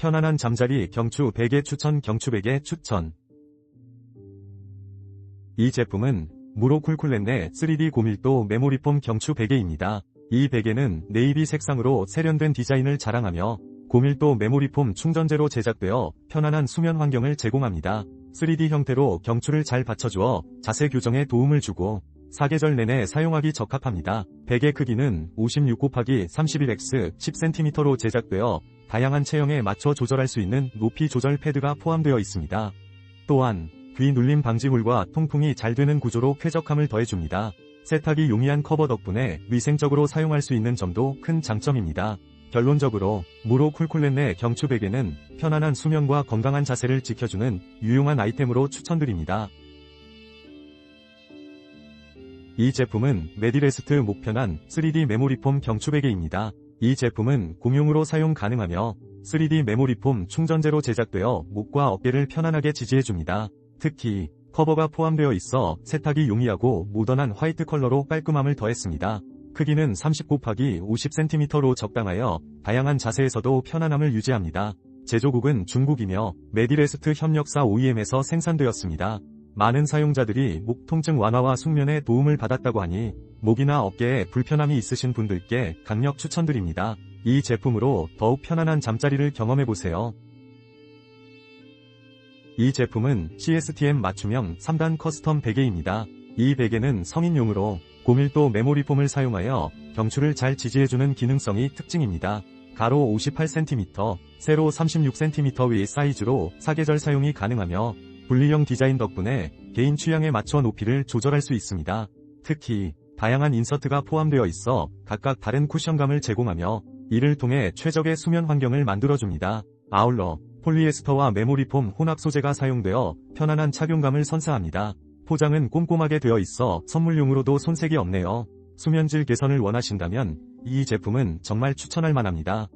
편안한 잠자리 경추 베개 추천 경추 베개 추천 이 제품은 무로 쿨쿨렛네 3D 고밀도 메모리폼 경추 베개입니다. 이 베개는 네이비 색상으로 세련된 디자인을 자랑하며 고밀도 메모리폼 충전재로 제작되어 편안한 수면 환경을 제공합니다. 3D 형태로 경추를 잘 받쳐주어 자세 교정에 도움을 주고 사계절 내내 사용하기 적합합니다. 베개 크기는 56 곱하기 31x 10cm로 제작되어 다양한 체형에 맞춰 조절할 수 있는 높이 조절 패드가 포함되어 있습니다. 또한 귀 눌림 방지물과 통풍이 잘 되는 구조로 쾌적함을 더해줍니다. 세탁이 용이한 커버 덕분에 위생적으로 사용할 수 있는 점도 큰 장점입니다. 결론적으로 무로 쿨쿨렛네 경추 베개는 편안한 수면과 건강한 자세를 지켜주는 유용한 아이템으로 추천드립니다. 이 제품은 메디레스트 목편한 3D 메모리폼 경추 베개입니다. 이 제품은 공용으로 사용 가능하며 3D 메모리폼 충전재로 제작되어 목과 어깨를 편안하게 지지해줍니다. 특히 커버가 포함되어 있어 세탁이 용이하고 모던한 화이트 컬러로 깔끔함을 더했습니다. 크기는 30 곱하기 50cm로 적당하여 다양한 자세에서도 편안함을 유지합니다. 제조국은 중국이며 메디레스트 협력사 OEM에서 생산되었습니다. 많은 사용자들이 목 통증 완화와 숙면에 도움을 받았다고 하니 목이나 어깨에 불편함이 있으신 분들께 강력 추천드립니다. 이 제품으로 더욱 편안한 잠자리를 경험해보세요. 이 제품은 CSTM 맞춤형 3단 커스텀 베개입니다. 이 베개는 성인용으로 고밀도 메모리 폼을 사용하여 경추를 잘 지지해주는 기능성이 특징입니다. 가로 58cm, 세로 36cm 위 사이즈로 사계절 사용이 가능하며 분리형 디자인 덕분에 개인 취향에 맞춰 높이를 조절할 수 있습니다. 특히 다양한 인서트가 포함되어 있어 각각 다른 쿠션감을 제공하며 이를 통해 최적의 수면 환경을 만들어줍니다. 아울러 폴리에스터와 메모리폼 혼합 소재가 사용되어 편안한 착용감을 선사합니다. 포장은 꼼꼼하게 되어 있어 선물용으로도 손색이 없네요. 수면질 개선을 원하신다면 이 제품은 정말 추천할 만합니다.